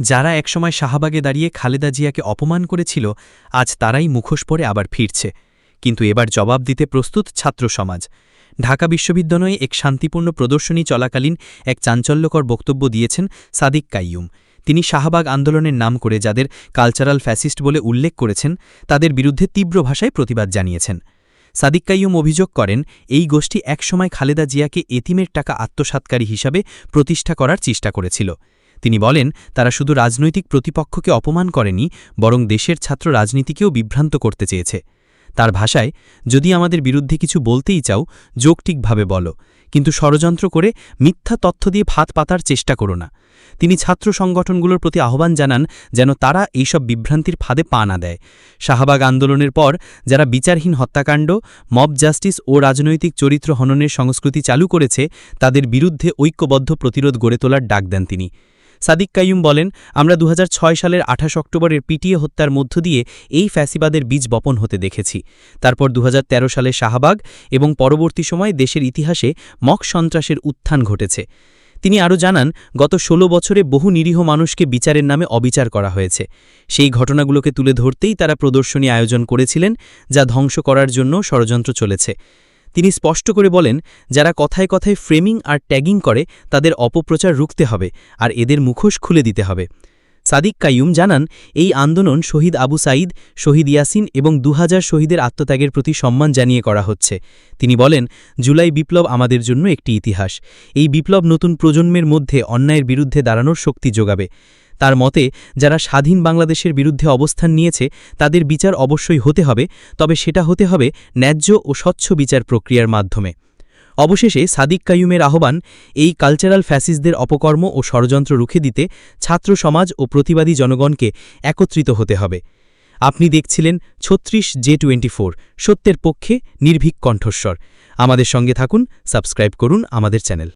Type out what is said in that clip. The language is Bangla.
যারা একসময় শাহবাগে দাঁড়িয়ে খালেদা জিয়াকে অপমান করেছিল, আজ তারাই মুখোশ পরে আবার ফিরছে। কিন্তু এবার জবাব দিতে প্রস্তুত ছাত্র সমাজ। ঢাকা বিশ্ববিদ্যালয়ে এক শান্তিপূর্ণ প্রদর্শনী চলাকালীন এক চাঞ্চল্যকর বক্তব্য দিয়েছেন সাদিক কাইয়ুম। তিনি শাহবাগ আন্দোলনের নাম করে যাদের কালচারাল ফ্যাসিস্ট বলে উল্লেখ করেছেন, তাদের বিরুদ্ধে তীব্র ভাষায় প্রতিবাদ জানিয়েছেন। সাদিক কাইয়ুম অভিযোগ করেন, এই গোষ্ঠী একসময় খালেদা জিয়াকে এতিমের টাকা আত্মসাৎকারী হিসাবে প্রতিষ্ঠা করার চেষ্টা করেছিল। তিনি বলেন, তারা শুধু রাজনৈতিক প্রতিপক্ষকে অপমান করেনি, বরং দেশের ছাত্র রাজনীতিকেও বিভ্রান্ত করতে চেয়েছে। তার ভাষায়, যদি আমাদের বিরুদ্ধে কিছু বলতেই চাও, যৌক্তিকভাবে বলো, কিন্তু ষড়যন্ত্র করে মিথ্যা তথ্য দিয়ে ভাত পাতার চেষ্টা করো না। তিনি ছাত্র সংগঠনগুলোর প্রতি আহ্বান জানান যেন তারা এইসব বিভ্রান্তির ফাঁদে পা না দেয়। শাহবাগ আন্দোলনের পর, যারা বিচারহীন হত্যাকাণ্ড, মব জাস্টিস ও রাজনৈতিক চরিত্র হননের সংস্কৃতি চালু করেছে, তাদের বিরুদ্ধে ঐক্যবদ্ধ প্রতিরোধ গড়ে তোলার ডাক দেন তিনি। সাদিক কাইয়ুম বলেন, আমরা দু হাজার ছয় সালের আঠাশ অক্টোবরের পিটিএ হত্যার মধ্য দিয়ে এই ফ্যাসিবাদের বীজ বপন হতে দেখেছি। তারপর দু হাজার তেরো সালে শাহবাগ এবং পরবর্তী সময় দেশের ইতিহাসে মক সন্ত্রাসের উত্থান ঘটেছে। তিনি আরও জানান, গত ১৬ বছরে বহু নিরীহ মানুষকে বিচারের নামে অবিচার করা হয়েছে। সেই ঘটনাগুলোকে তুলে ধরতেই তারা প্রদর্শনী আয়োজন করেছিলেন, যা ধ্বংস করার জন্য ষড়যন্ত্র চলেছে। তিনি স্পষ্ট করে বলেন, যারা কথায় কথায় ফ্রেমিং আর ট্যাগিং করে, তাদের অপপ্রচার রুখতে হবে আর এদের মুখোশ খুলে দিতে হবে। সাদিক কাইয়ুম জানান, এই আন্দোলন শহীদ আবু সাঈদ, শহীদ ইয়াসিন এবং দু হাজার শহীদের আত্মত্যাগের প্রতি সম্মান জানিয়ে করা হচ্ছে। তিনি বলেন, জুলাই বিপ্লব আমাদের জন্য একটি ইতিহাস। এই বিপ্লব নতুন প্রজন্মের মধ্যে অন্যায়ের বিরুদ্ধে দাঁড়ানোর শক্তি যোগাবে। তার মতে, যারা স্বাধীন বাংলাদেশের বিরুদ্ধে অবস্থান নিয়েছে, তাদের বিচার অবশ্যই হতে হবে, তবে সেটা হতে হবে ন্যায্য ও স্বচ্ছ বিচার প্রক্রিয়ার মাধ্যমে। অবশেষে সাদিক কাইয়ুমের আহ্বান, এই কালচারাল ফ্যাসিসদের অপকর্ম ও ষড়যন্ত্র রুখে দিতে ছাত্র সমাজ ও প্রতিবাদী জনগণকে একত্রিত হতে হবে। আপনি দেখছিলেন ছত্রিশ জে টোয়েন্টি সত্যের পক্ষে নির্ভীক কণ্ঠস্বর। আমাদের সঙ্গে থাকুন, সাবস্ক্রাইব করুন আমাদের চ্যানেল।